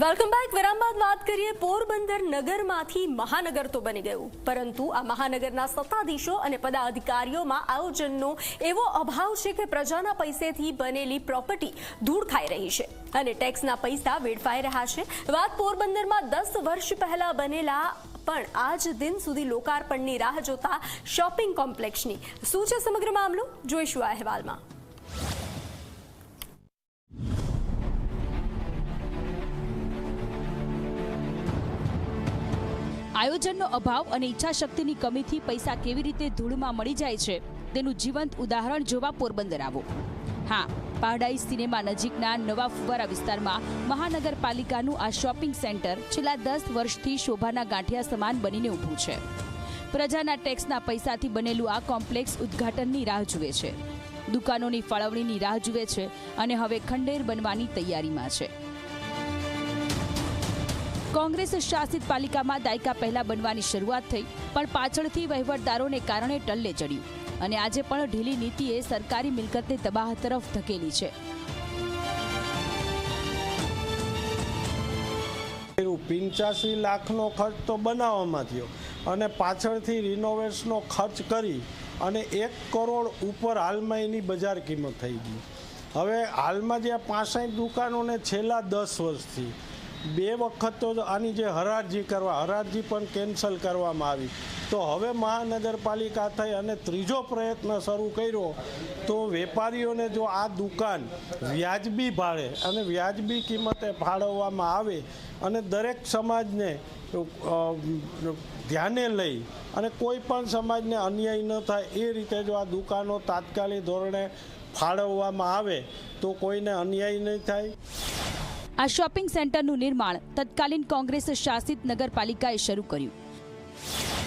Welcome back વિરામ બાદ વાત કરીએ. પોરબંદર નગરમાંથી મહાનગર તો બની ગયું. પરંતુ આ મહાનગરના સત્તાધીશો અને પદાધિકારીઓમાં આયોજનનો એવો અભાવ છે કે પ્રજાના પૈસેથી બનેલી પ્રોપર્ટી ધૂળ ખાઈ રહી છે અને ટેક્સના પૈસા વેડફાઈ રહ્યા છે. વાત પોરબંદરમાં દસ વર્ષ પહેલા બનેલા પણ આજ દિન સુધી લોકાર્પણની રાહ જોતા શોપિંગ કોમ્પ્લેક્ષની. શું છે સમગ્ર મામલો? જોઈશું આ અહેવાલમાં. આયોજનનો અભાવ અને ઈચ્છાશક્તિની કમીથી પૈસા કેવી રીતે ધૂળમાં મળી જાય છે, તેનું જીવંત ઉદાહરણ જોવા પોરબંદર આવો. હા, પારડાઈ સિનેમા નજીકના નવા ફુવારા વિસ્તારમાં મહાનગરપાલિકાનું આ શોપિંગ સેન્ટર છેલ્લા દસ વર્ષથી શોભાના ગાંઠિયા સમાન બનીને ઊભું છે. પ્રજાના ટેક્સના પૈસાથી બનેલું આ કોમ્પ્લેક્સ ઉદ્ઘાટનની રાહ જુએ છે. દુકાનોની ફાળવણીની રાહ જુએ છે અને હવે ખંડેર બનવાની તૈયારીમાં છે. કોંગ્રેસ શાસિત પાલિકામાં દાયકા પહેલા બનવાની શરૂઆત થઈ, પણ પાછળથી વહીવટદારોને કારણે ટલ્લે ચડ્યું. અને આજે પણ ઢીલી નીતિએ સરકારી મિલકતને તબાહ તરફ ધકેલી છે. પિંચાસી લાખનો ખર્ચ તો બનાવવામાં થયો અને પાછળથી રિનોવેશનનો ખર્ચ કરી અને એક કરોડ ઉપર હાલમાં એની બજાર કિંમત થઈ ગઈ. હવે હાલમાં જે પાસઠ દુકાનોને છેલ્લા દસ વર્ષથી બે વખત તો આની જે હરાજી કરવા હરાજી પણ કેન્સલ કરવામાં આવી. તો હવે મહાનગરપાલિકા થઈ અને ત્રીજો પ્રયત્ન શરૂ કર્યો તો વેપારીઓને જો આ દુકાન વ્યાજબી ભાડે અને વ્યાજબી કિંમતે ફાળવવામાં આવે અને દરેક સમાજને ધ્યાને લઈ અને કોઈ પણ સમાજને અન્યાય ન થાય એ રીતે જો આ દુકાનો તાત્કાલિક ધોરણે ફાળવવામાં આવે તો કોઈને અન્યાય નહીં થાય. આ શોપિંગ સેન્ટરનું નિર્માણ તત્કાલીન કોંગ્રેસ શાસિત નગરપાલિકાએ શરૂ કર્યું.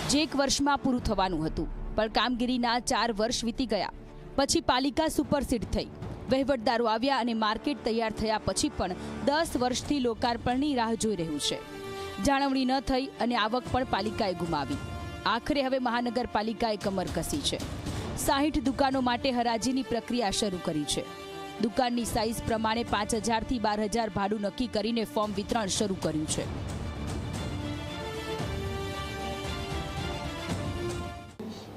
જે એક વર્ષમાં પૂરું થવાનું હતું, પણ કામગીરીના ચાર વર્ષ વીતી ગયા. પછી પાલિકા સુપરસીડ થઈ. વહીવટદારો આવ્યા અને માર્કેટ તૈયાર થયા પછી પણ દસ વર્ષથી લોકાર્પણની રાહ જોઈ રહ્યું છે. જાળવણી ન થઈ અને આવક પણ પાલિકાએ ગુમાવી. આખરે હવે મહાનગરપાલિકાએ કમર કસી છે. સાહીઠ દુકાનો માટે હરાજીની પ્રક્રિયા શરૂ કરી છે. દુકાનની સાઇઝ પ્રમાણે પાંચ હજારથી બાર હજાર ભાડું નક્કી કરીને ફોર્મ વિતરણ શરૂ કર્યું છે.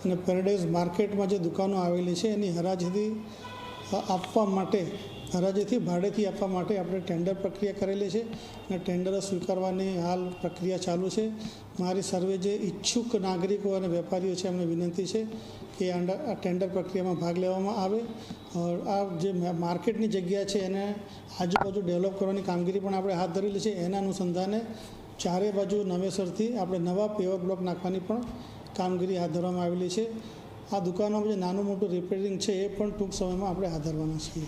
અને પેરેડાઇઝ માર્કેટમાં જે દુકાનો આવેલી છે, એની હરાજીથી આપવા માટે, હરાજીથી ભાડેથી આપવા માટે આપણે ટેન્ડર પ્રક્રિયા કરેલી છે અને ટેન્ડરો સ્વીકારવાની હાલ પ્રક્રિયા ચાલુ છે. મારી સર્વે જે ઈચ્છુક નાગરિકો અને વેપારીઓ છે, એમને વિનંતી છે કે આ ટેન્ડર પ્રક્રિયામાં ભાગ લેવામાં આવે. આ જે માર્કેટની જગ્યા છે, એને આજુબાજુ ડેવલપ કરવાની કામગીરી પણ આપણે હાથ ધરેલી છે. એના અનુસંધાને ચારે બાજુ નવેસરથી આપણે નવા પેવર બ્લોક નાખવાની પણ કામગીરી હાથ ધરવામાં આવેલી છે. આ દુકાનોમાં જે નાનું મોટું રિપેરિંગ છે એ પણ ટૂંક સમયમાં આપણે હાથ ધરવાના છીએ.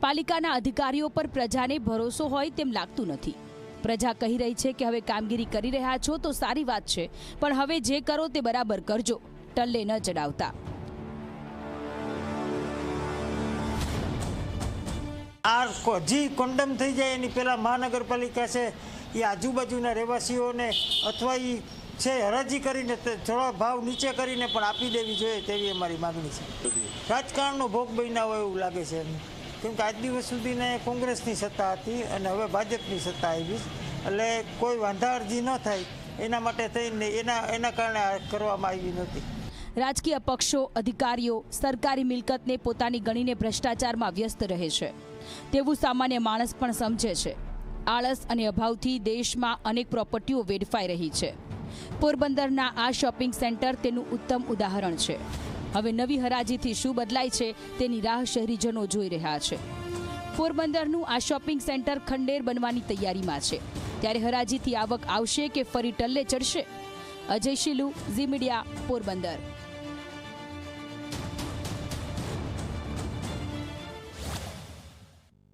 પાલિકાના અધિકારીઓ પર પ્રજાને ભરોસો હોય તેમ લાગતું નથી. પ્રજા કહી રહી છે કે હવે કામગીરી કરી રહ્યા છો તો સારી વાત છે પણ હવે જે કરો તે બરાબર કરજો ટલ્લે ન ચડાવતા. આ કો- હજી કોન્ડમ થઈ જાય એની પહેલાં મહાનગરપાલિકા છે એ આજુબાજુના રહેવાસીઓને અથવા એ છે, હરાજી કરીને થોડા ભાવ નીચે કરીને પણ આપી દેવી જોઈએ તેવી અમારી માગણી છે. રાજકારણનો ભોગ બન્યા હોય એવું લાગે છે એમને. કેમ કે આજ દિવસ સુધીને કોંગ્રેસની સત્તા હતી અને હવે ભાજપની સત્તા આવી એટલે કોઈ વાંધા અરજી ન થાય એના માટે થઈને એના એના કારણે કરવામાં આવી નથી. રાજકીય પક્ષો, અધિકારીઓ, સરકારી મિલકતને પોતાની ગણીને ભ્રષ્ટાચારમાં વ્યસ્ત રહે છે. તેવું સામાન્ય માણસ પણ સમજે છે. આળસ અને અભાવથી દેશમાં અનેક પ્રોપર્ટીઓ વેડફાઈ રહી છે. પોરબંદરના આ શોપિંગ સેન્ટર તેનું ઉત્તમ ઉદાહરણ છે. હવે નવી હરાજીથી શું બદલાય છે તેની રાહ શહેરીજનો જોઈ રહ્યા છે. પોરબંદરનું આ શોપિંગ સેન્ટર ખંડેર બનવાની તૈયારીમાં છે. ત્યારે હરાજીથી આવક આવશે કે ફરી ટલ્લે ચડશે? અજય શીલુ, ઝી મીડિયા, પોરબંદર.